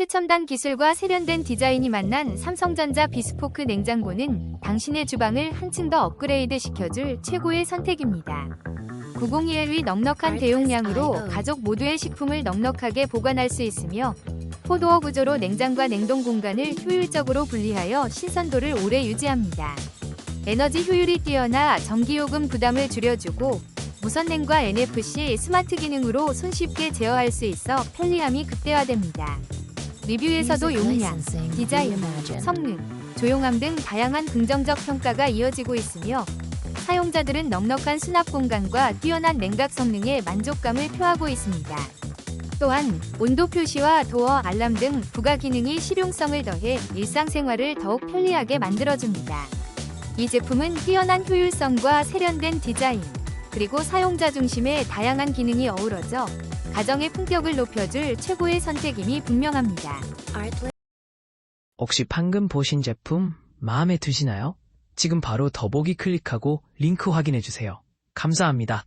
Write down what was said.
최첨단 기술과 세련된 디자인이 만난 삼성전자 비스포크 냉장고는 당신의 주방을 한층 더 업그레이드 시켜줄 최고의 선택입니다. 901의 넉넉한 대용량으로 가족 모두의 식품을 넉넉하게 보관할 수 있으며 포도어 구조로 냉장과 냉동 공간을 효율적으로 분리하여 신선도를 오래 유지합니다. 에너지 효율이 뛰어나 전기요금 부담을 줄여주고 무선냉과 NFC 스마트 기능으로 손쉽게 제어할 수 있어 편리함이 극대화됩니다. 리뷰에서도 용량, 디자인, 성능, 조용함 등 다양한 긍정적 평가가 이어지고 있으며 사용자들은 넉넉한 수납 공간과 뛰어난 냉각 성능에 만족감을 표하고 있습니다. 또한 온도 표시와 도어 알람 등 부가 기능이 실용성을 더해 일상생활을 더욱 편리하게 만들어줍니다. 이 제품은 뛰어난 효율성과 세련된 디자인, 그리고 사용자 중심의 다양한 기능이 어우러져 가정의 품격을 높여줄 최고의 선택임이 분명합니다. 혹시 방금 보신 제품 마음에 드시나요? 지금 바로 더보기 클릭하고 링크 확인해 주세요. 감사합니다.